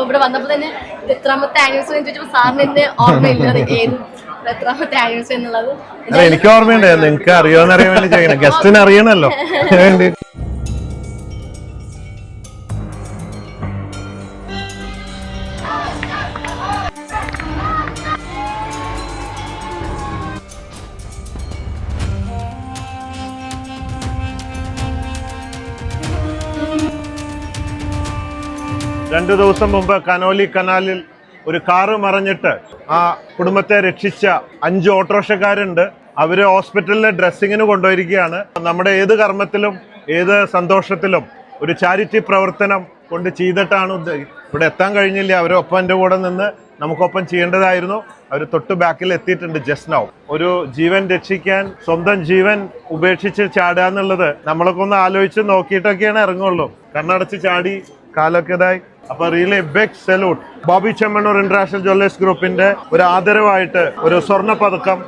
ഇപ്പൊ ഇവിടെ വന്നപ്പോ തന്നെ എത്രാമത്തെ ആനിവേഴ്സറി എന്ന് ചോദിച്ചപ്പോ സാറിന് എന്നെ ഓർമ്മയില്ല. എത്രാമത്തെ ആനിവേഴ്സറി എന്നുള്ളത്. എനിക്ക് ഓർമ്മയുണ്ട്. നിങ്ങൾക്ക് അറിയാമെന്ന് അറിയാൻ വേണ്ടി ഗസ്റ്റിന് അറിയണല്ലോ. രണ്ടു ദിവസം മുമ്പ് കനോലി കനാലിൽ ഒരു കാറ് മറിഞ്ഞിട്ട് ആ കുടുംബത്തെ രക്ഷിച്ച അഞ്ച് ഓട്ടോറിക്ഷക്കാരുണ്ട്. അവരെ ഹോസ്പിറ്റലിലെ ഡ്രസ്സിങ്ങിന് കൊണ്ടുപോയിരിക്കുകയാണ്. നമ്മുടെ ഏത് കർമ്മത്തിലും ഏത് സന്തോഷത്തിലും ഒരു ചാരിറ്റി പ്രവർത്തനം കൊണ്ട് ചെയ്തിട്ടാണ് ഇവിടെ എത്താൻ കഴിഞ്ഞില്ല. അവരൊപ്പം എന്റെ കൂടെ നിന്ന് നമുക്കൊപ്പം ചെയ്യേണ്ടതായിരുന്നു. അവർ തൊട്ട് ബാക്കിൽ എത്തിയിട്ടുണ്ട് ജസ്റ്റ് നൗ ഒരു ജീവൻ രക്ഷിക്കാൻ സ്വന്തം ജീവൻ ഉപേക്ഷിച്ച് ചാടുക എന്നുള്ളത് നമ്മളൊക്കെ ഒന്ന് ആലോചിച്ച് നോക്കിയിട്ടൊക്കെയാണ് ഇറങ്ങുള്ളൂ. കണ്ണടച്ച് ചാടി കാലൊക്കെ ഇതായി. അപ്പൊ really big salute Boby Chemmanur international jewellers ഗ്രൂപ്പിന്റെ ഒരു ആദരവായിട്ട് ഒരു സ്വർണ പതക്കം.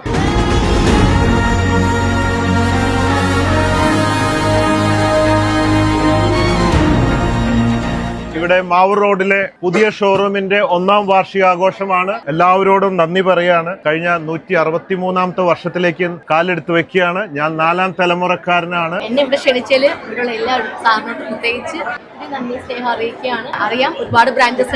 ഇവിടെ മാവൂർ റോഡിലെ പുതിയ ഷോറൂമിന്റെ ഒന്നാം വാർഷികാഘോഷമാണ്. എല്ലാവരോടും നന്ദി പറയാണ് കഴിഞ്ഞ നൂറ്റി അറുപത്തി മൂന്നാമത്തെ വർഷത്തിലേക്ക് കാലെടുത്ത് വെക്കുകയാണ്. ഞാൻ നാലാം തലമുറക്കാരനാണ്. എന്നെ ഇവിടെ ക്ഷണിച്ചാൽ ഇവിടെയുള്ള സാറിനോട് പ്രത്യേകിച്ച് നന്ദി സ്നേഹം അറിയിക്കുകയാണ്. അറിയാം ഒരുപാട് ബ്രാഞ്ചസ്